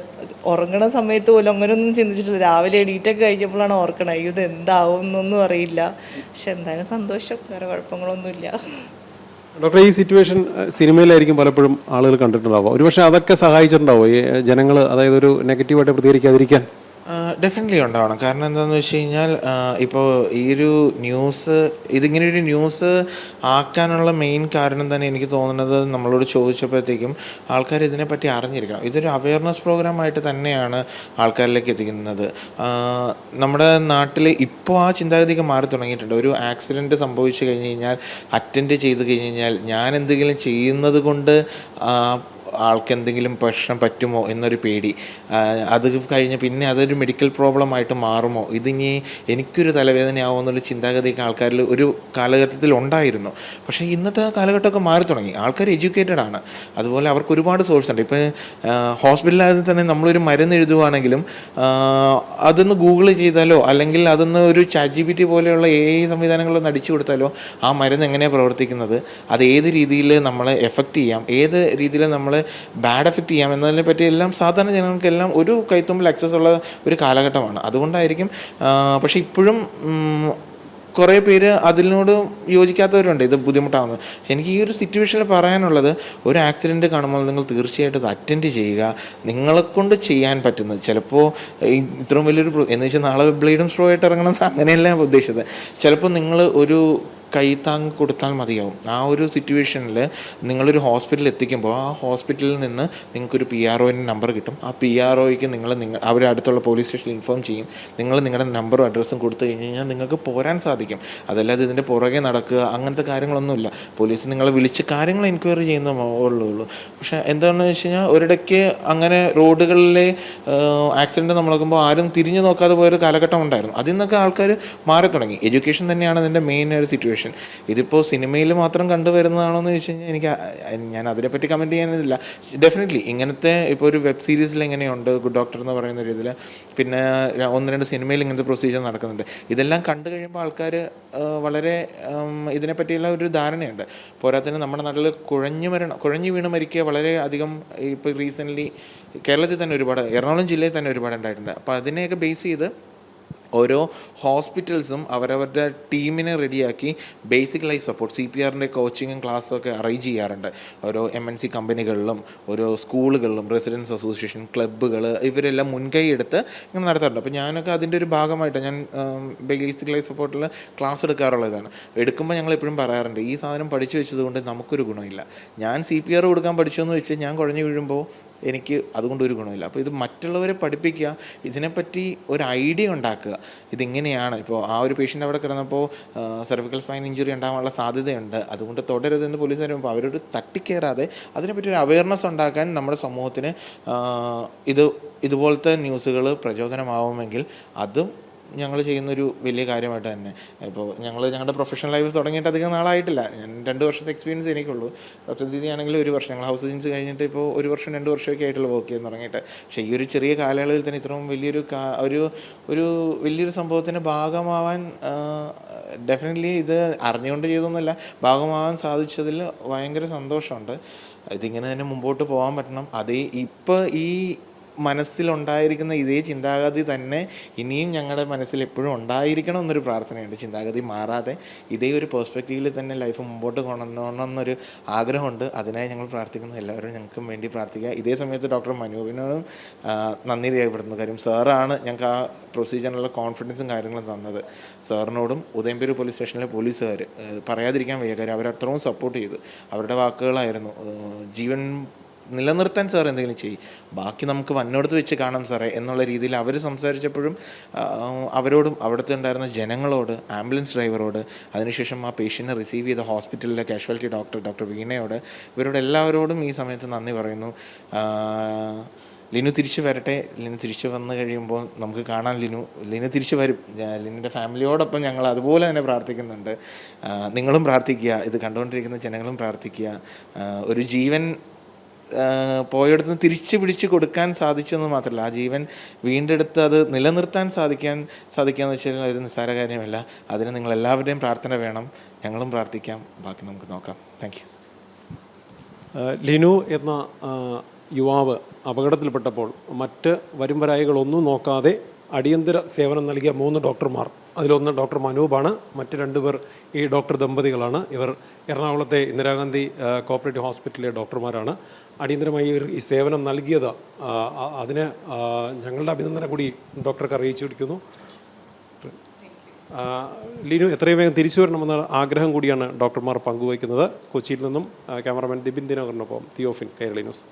ഉറങ്ങണ സമയത്ത് പോലും അങ്ങനെയൊന്നും ചിന്തിച്ചിട്ടില്ല. രാവിലെ എണീറ്റൊക്കെ കഴിഞ്ഞപ്പോഴാണ് ഓർക്കണത് ഇത് എന്താവും എന്നൊന്നും അറിയില്ല. പക്ഷെ എന്തായാലും സന്തോഷം. വേറെ കുഴപ്പങ്ങളൊന്നുമില്ല. ഡോക്ടർ ഈ സിറ്റുവേഷൻ സിനിമയിലായിരിക്കും പലപ്പോഴും ആളുകൾ കണ്ടിട്ടുണ്ടാവുക. ഒരുപക്ഷെ അതൊക്കെ സഹായിച്ചിട്ടുണ്ടാവുമോ ഈ ജനങ്ങൾ അതായത് ഒരു നെഗറ്റീവായിട്ട് പ്രതികരിക്കാതിരിക്കാൻ. ഡെഫിനറ്റ്ലി ഉണ്ടാവണം. കാരണം എന്താണെന്ന് വെച്ച് കഴിഞ്ഞാൽ ഇപ്പോൾ ഈ ഒരു ന്യൂസ് ഇതിങ്ങനെ ഒരു ന്യൂസ് ആക്കാനുള്ള മെയിൻ കാരണം തന്നെ എനിക്ക് തോന്നുന്നത് നമ്മളോട് ചോദിച്ചപ്പോഴത്തേക്കും ആൾക്കാർ ഇതിനെപ്പറ്റി അറിഞ്ഞിരിക്കണം. ഇതൊരു അവയർനെസ് പ്രോഗ്രാമായിട്ട് തന്നെയാണ് ആൾക്കാരിലേക്ക് എത്തിക്കുന്നത്. നമ്മുടെ നാട്ടിൽ ഇപ്പോൾ ആ ചിന്താഗതിയൊക്കെ മാറി തുടങ്ങിയിട്ടുണ്ട്. ഒരു ആക്സിഡന്റ് സംഭവിച്ചു കഴിഞ്ഞ് കഴിഞ്ഞാൽ അറ്റൻഡ് ചെയ്ത് കഴിഞ്ഞ് കഴിഞ്ഞാൽ ഞാൻ എന്തെങ്കിലും ചെയ്യുന്നത് കൊണ്ട് ആ, ആൾക്ക് എന്തെങ്കിലും പ്രശ്നം പറ്റുമോ എന്നൊരു പേടി. അത് കഴിഞ്ഞ് പിന്നെ അതൊരു മെഡിക്കൽ പ്രോബ്ലം ആയിട്ട് മാറുമോ? ഇതിനി എനിക്കൊരു തലവേദനയാവുമോ എന്നുള്ള ചിന്താഗതിയൊക്കെ ആൾക്കാരിൽ ഒരു കാലഘട്ടത്തിൽ ഉണ്ടായിരുന്നു. പക്ഷേ ഇന്നത്തെ കാലഘട്ടമൊക്കെ മാറി തുടങ്ങി. ആൾക്കാർ എഡ്യൂക്കേറ്റഡ് ആണ്. അതുപോലെ അവർക്ക് ഒരുപാട് സോഴ്സ് ഉണ്ട്. ഇപ്പോൾ ഹോസ്പിറ്റലിൽ തന്നെ നമ്മളൊരു മരുന്ന് എഴുതുവാണെങ്കിലും അതൊന്ന് ഗൂഗിൾ ചെയ്താലോ അല്ലെങ്കിൽ അതൊന്ന് ഒരു ചാറ്റ് ജി ടി പോലെയുള്ള ഐ സംവിധാനങ്ങളൊന്ന് അടിച്ചു കൊടുത്താലോ ആ മരുന്ന് എങ്ങനെയാണ് പ്രവർത്തിക്കുന്നത്? അത് ഏത് രീതിയിൽ നമ്മളെ എഫക്റ്റ് ചെയ്യാം? ഏത് രീതിയിൽ നമ്മൾ ബാഡ് എഫക്റ്റ് ചെയ്യാം എന്നതിനെ പറ്റി എല്ലാം സാധാരണ ജനങ്ങൾക്കെല്ലാം ഒരു കൈത്തുമ്പിൽ ആക്സസ് ഉള്ള ഒരു കാലഘട്ടമാണ്. അതുകൊണ്ടായിരിക്കും പക്ഷേ ഇപ്പോഴും കുറേ പേര് അതിനോട് യോജിക്കാത്തവരുണ്ട്. ഇത് ബുദ്ധിമുട്ടാവുന്നത്. എനിക്ക് ഈ ഒരു സിറ്റുവേഷനിൽ പറയാനുള്ളത് ഒരു ആക്സിഡന്റ് കാണുമ്പോൾ നിങ്ങൾ തീർച്ചയായിട്ടും അത് അറ്റൻഡ് ചെയ്യുക. നിങ്ങളെക്കൊണ്ട് ചെയ്യാൻ പറ്റുന്നത്. ചിലപ്പോൾ ഇത്രയും വലിയൊരു എന്ന് വെച്ചാൽ നാളെ ബ്ലേഡും സ്ട്രോ ആയിട്ട് ഇറങ്ങണം. അങ്ങനെയല്ല ഉദ്ദേശിച്ചത്. ചിലപ്പോൾ നിങ്ങൾ ഒരു കൈത്താങ് കൊടുത്താൽ മതിയാവും. ആ ഒരു സിറ്റുവേഷനിൽ നിങ്ങളൊരു ഹോസ്പിറ്റലിൽ എത്തിക്കുമ്പോൾ ആ ഹോസ്പിറ്റലിൽ നിന്ന് നിങ്ങൾക്കൊരു പി ആർ ഒന്റെ നമ്പർ കിട്ടും. ആ പി ആർ ഒയ്ക്ക് നിങ്ങൾ നിങ്ങൾ അവരുടെ അടുത്തുള്ള പോലീസ് സ്റ്റേഷനിൽ ഇൻഫോം ചെയ്യും. നിങ്ങൾ നിങ്ങളുടെ നമ്പറും അഡ്രസ്സും കൊടുത്തു കഴിഞ്ഞ് കഴിഞ്ഞാൽ നിങ്ങൾക്ക് പോരാൻ സാധിക്കും. അതല്ലാതെ ഇതിന്റെ പുറകെ നടക്കുക അങ്ങനത്തെ കാര്യങ്ങളൊന്നുമില്ല. പോലീസ് നിങ്ങളെ വിളിച്ച് കാര്യങ്ങൾ എൻക്വയറി ചെയ്യുന്ന ഉള്ളൂ പക്ഷേ എന്താണെന്ന് വെച്ച് കഴിഞ്ഞാൽ ഒരിടയ്ക്ക് അങ്ങനെ റോഡുകളിലെ ആക്സിഡന്റ് നമ്മൾ നോക്കുമ്പോൾ ആരും തിരിഞ്ഞു നോക്കാതെ പോയൊരു കാലഘട്ടം ഉണ്ടായിരുന്നു. അതിൽ നിന്നൊക്കെ ആൾക്കാർ മാറി തുടങ്ങി എഡ്യൂക്കേഷൻ തന്നെയാണ് അതിന്റെ മെയിൻ ഒരു സിറ്റുവേഷൻ ഇതിപ്പോൾ സിനിമയിൽ മാത്രം കണ്ടുവരുന്നതാണോ എന്ന് ചോദിച്ചു കഴിഞ്ഞാൽ എനിക്ക് ഞാൻ അതിനെപ്പറ്റി കമന്റ് ചെയ്യാനില്ല ഡെഫിനറ്റ്ലി ഇങ്ങനത്തെ ഇപ്പോൾ ഒരു വെബ് സീരീസിൽ എങ്ങനെയുണ്ട്? ഗുഡ് ഡോക്ടർ എന്ന് പറയുന്ന രീതിയിൽ പിന്നെ ഒന്ന് രണ്ട് സിനിമയിൽ ഇങ്ങനത്തെ പ്രൊസീജിയർ നടക്കുന്നുണ്ട്. ഇതെല്ലാം കണ്ടു കഴിയുമ്പോൾ ആൾക്കാർ വളരെ ഇതിനെപ്പറ്റിയുള്ള ഒരു ധാരണയുണ്ട്. പോരാത്തതിന് നമ്മുടെ നാട്ടിൽ കുഴഞ്ഞു മരണം കുഴഞ്ഞു വീണ് മരിക്കുക വളരെ അധികം ഇപ്പോൾ റീസെന്റ്ലി കേരളത്തിൽ തന്നെ ഒരുപാട് എറണാകുളം ജില്ലയിൽ തന്നെ ഒരുപാട് ഉണ്ടായിട്ടുണ്ട്. അപ്പോൾ അതിനെയൊക്കെ ബേസ് ചെയ്ത് ഓരോ ഹോസ്പിറ്റൽസും അവരവരുടെ ടീമിനെ റെഡിയാക്കി basic life support C P ആറിന്റെ കോച്ചിങ്ങും ക്ലാസ്സും ഒക്കെ അറേഞ്ച് ചെയ്യാറുണ്ട്. ഓരോ എം എൻ സി കമ്പനികളിലും ഓരോ സ്കൂളുകളിലും റെസിഡൻസ് അസോസിയേഷൻ ക്ലബ്ബുകൾ ഇവരെല്ലാം മുൻകൈ എടുത്ത് ഇങ്ങനെ നടത്താറുണ്ട്. അപ്പോൾ ഞാനൊക്കെ അതിന്റെ ഒരു ഭാഗമായിട്ട് ഞാൻ ബേസിക് ലൈഫ് സപ്പോർട്ടിൽ ക്ലാസ് എടുക്കാറുള്ളതാണ്. എടുക്കുമ്പോൾ ഞങ്ങൾ എപ്പോഴും പറയാറുണ്ട് ഈ സാധനം പഠിച്ചു വെച്ചതുകൊണ്ട് നമുക്കൊരു ഗുണമില്ല. ഞാൻ സി പി ആർ കൊടുക്കാൻ പഠിച്ചു എന്ന് വെച്ച് ഞാൻ കുഴഞ്ഞു വീഴുമ്പോൾ എനിക്ക് അതുകൊണ്ട് ഒരു ഗുണമില്ല. അപ്പോൾ ഇത് മറ്റുള്ളവരെ പഠിപ്പിക്കുക ഇതിനെപ്പറ്റി ഒരു ഐഡിയ ഉണ്ടാക്കുക ഇതിങ്ങനെയാണ്. ഇപ്പോൾ ആ ഒരു പേഷ്യന്റ് അവിടെ കിടന്നപ്പോൾ സെർവിക്കൽ സ്പൈൻ ഇഞ്ചുറി ഉണ്ടാകാനുള്ള സാധ്യതയുണ്ട്. അതുകൊണ്ട് തുടരുതെന്ന് പോലീസ് പറയുമ്പോൾ അവരോട് തട്ടിക്കയറാതെ അതിനെപ്പറ്റി ഒരു അവയർനെസ് ഉണ്ടാക്കാൻ നമ്മുടെ സമൂഹത്തിന് ഇത് ഇതുപോലത്തെ ന്യൂസുകൾ പ്രചോദനമാവുമെങ്കിൽ അതും ഞങ്ങൾ ചെയ്യുന്നൊരു വലിയ കാര്യമായിട്ട് തന്നെ. ഇപ്പോൾ ഞങ്ങൾ ഞങ്ങളുടെ പ്രൊഫഷണൽ ലൈഫ് തുടങ്ങിയിട്ട് അധികം നാളായിട്ടില്ല. ഞാൻ രണ്ട് വർഷത്തെ എക്സ്പീരിയൻസ് എനിക്കുള്ളൂ. ഡോക്ടർ ദീദി ആണെങ്കിൽ ഒരു വർഷം. ഞങ്ങൾ ഹൗസ് ഏജൻസി കഴിഞ്ഞിട്ട് ഇപ്പോൾ ഒരു വർഷം രണ്ട് വർഷമൊക്കെ ആയിട്ടുള്ള വർക്ക് ചെയ്യാൻ തുടങ്ങിയിട്ട്. പക്ഷേ ഈ ഒരു ചെറിയ കാലയളവിൽ തന്നെ ഇത്രയും വലിയൊരു ഒരു ഒരു വലിയൊരു സംഭവത്തിന്റെ ഭാഗമാവാൻ ഡെഫിനറ്റ്ലി ഇത് അറിഞ്ഞുകൊണ്ട് ചെയ്തൊന്നുമല്ല ഭാഗമാവാൻ സാധിച്ചതിൽ ഭയങ്കര സന്തോഷമുണ്ട്. ഇതിങ്ങനെ തന്നെ മുമ്പോട്ട് പോകാൻ പറ്റണം. അതേ ഇപ്പോൾ ഈ മനസ്സിലുണ്ടായിരിക്കുന്ന ഇതേ ചിന്താഗതി തന്നെ ഇനിയും ഞങ്ങളുടെ മനസ്സിൽ എപ്പോഴും ഉണ്ടായിരിക്കണം എന്നൊരു പ്രാർത്ഥനയുണ്ട്. ചിന്താഗതി മാറാതെ ഇതേ ഒരു പെർസ്പെക്റ്റീവിൽ തന്നെ ലൈഫ് മുമ്പോട്ട് കൊണ്ടുപോകണം എന്നൊരു ആഗ്രഹമുണ്ട്. അതിനായി ഞങ്ങൾ പ്രാർത്ഥിക്കുന്നു. എല്ലാവരും ഞങ്ങൾക്കും വേണ്ടി പ്രാർത്ഥിക്കുക. ഇതേ സമയത്ത് ഡോക്ടർ മനുവിനോടും നന്ദി രേഖപ്പെടുത്തുന്നു. കാര്യം സാറാണ് ഞങ്ങൾക്ക് ആ പ്രൊസീജിയറിനുള്ള കോൺഫിഡൻസും കാര്യങ്ങളും തന്നത്. സാറിനോടും ഉദയംപേര് പോലീസ് സ്റ്റേഷനിലെ പോലീസുകാർ പറയാതിരിക്കാൻ വയ്യ. കാര്യം അവരത്രയും സപ്പോർട്ട് ചെയ്തു. അവരുടെ വാക്കുകളായിരുന്നു. ജീവൻ നിലനിർത്താൻ സാർ എന്തെങ്കിലും ചെയ്യും. ബാക്കി നമുക്ക് വന്നോടത്ത് വെച്ച് കാണാം സാറേ എന്നുള്ള രീതിയിൽ അവർ സംസാരിച്ചപ്പോഴും അവരോടും അവിടുത്തെ ഉണ്ടായിരുന്ന ജനങ്ങളോട് ആംബുലൻസ് ഡ്രൈവറോട് അതിനുശേഷം ആ പേഷ്യന്റിനെ റിസീവ് ചെയ്ത ഹോസ്പിറ്റലിലെ കാഷ്വാലിറ്റി ഡോക്ടർ ഡോക്ടർ വീണയോട് ഇവരോട് എല്ലാവരോടും ഈ സമയത്ത് നന്ദി പറയുന്നു. ലിനു തിരിച്ചു വരട്ടെ. ലിനു തിരിച്ചു വന്ന് കഴിയുമ്പോൾ നമുക്ക് കാണാൻ ലിനു. ലിനു തിരിച്ചു വരും. ലിനുവിന്റെ ഫാമിലിയോടൊപ്പം ഞങ്ങൾ അതുപോലെ തന്നെ പ്രാർത്ഥിക്കുന്നുണ്ട്. നിങ്ങളും പ്രാർത്ഥിക്കുക. ഇത് കണ്ടുകൊണ്ടിരിക്കുന്ന ജനങ്ങളും പ്രാർത്ഥിക്കുക. ഒരു ജീവൻ ആ, തിരിച്ച് പിടിച്ച് കൊടുക്കാൻ സാധിച്ചെന്ന് മാത്രമല്ല ആ ജീവൻ വീണ്ടെടുത്ത് അത് നിലനിർത്താൻ സാധിക്കാൻ സാധിക്കുക എന്ന് വെച്ചാൽ ഒരു നിസ്സാര കാര്യമല്ല. അതിന് നിങ്ങൾ എല്ലാവരുടെയും പ്രാർത്ഥന വേണം. ഞങ്ങളും പ്രാർത്ഥിക്കാം. ബാക്കി നമുക്ക് നോക്കാം. താങ്ക് ലിനു എന്ന യുവാവ് അപകടത്തിൽപ്പെട്ടപ്പോൾ മറ്റ് വരുംവരായികളൊന്നും നോക്കാതെ അടിയന്തര സേവനം നൽകിയ മൂന്ന് ഡോക്ടർമാർ അതിലൊന്ന് ഡോക്ടർ മനൂപാണ് മറ്റ് രണ്ടുപേർ ഈ ഡോക്ടർ ദമ്പതികളാണ്. ഇവർ എറണാകുളത്തെ ഇന്ദിരാഗാന്ധി കോപ്പറേറ്റീവ് ഹോസ്പിറ്റലിലെ ഡോക്ടർമാരാണ്. അടിയന്തരമായി ഈ സേവനം നൽകിയത് അതിന് ഞങ്ങളുടെ അഭിനന്ദനം കൂടി ഡോക്ടർക്ക് അറിയിച്ചിരിക്കുന്നു ലിനു എത്രയും വേഗം തിരിച്ചു വരണമെന്ന ആഗ്രഹം കൂടിയാണ് ഡോക്ടർമാർ പങ്കുവയ്ക്കുന്നത്. കൊച്ചിയിൽ നിന്നും ക്യാമറാമാൻ ദിബിൻ ദിനകറിനൊപ്പം തിയോഫിൻ കേരള ന്യൂസ്.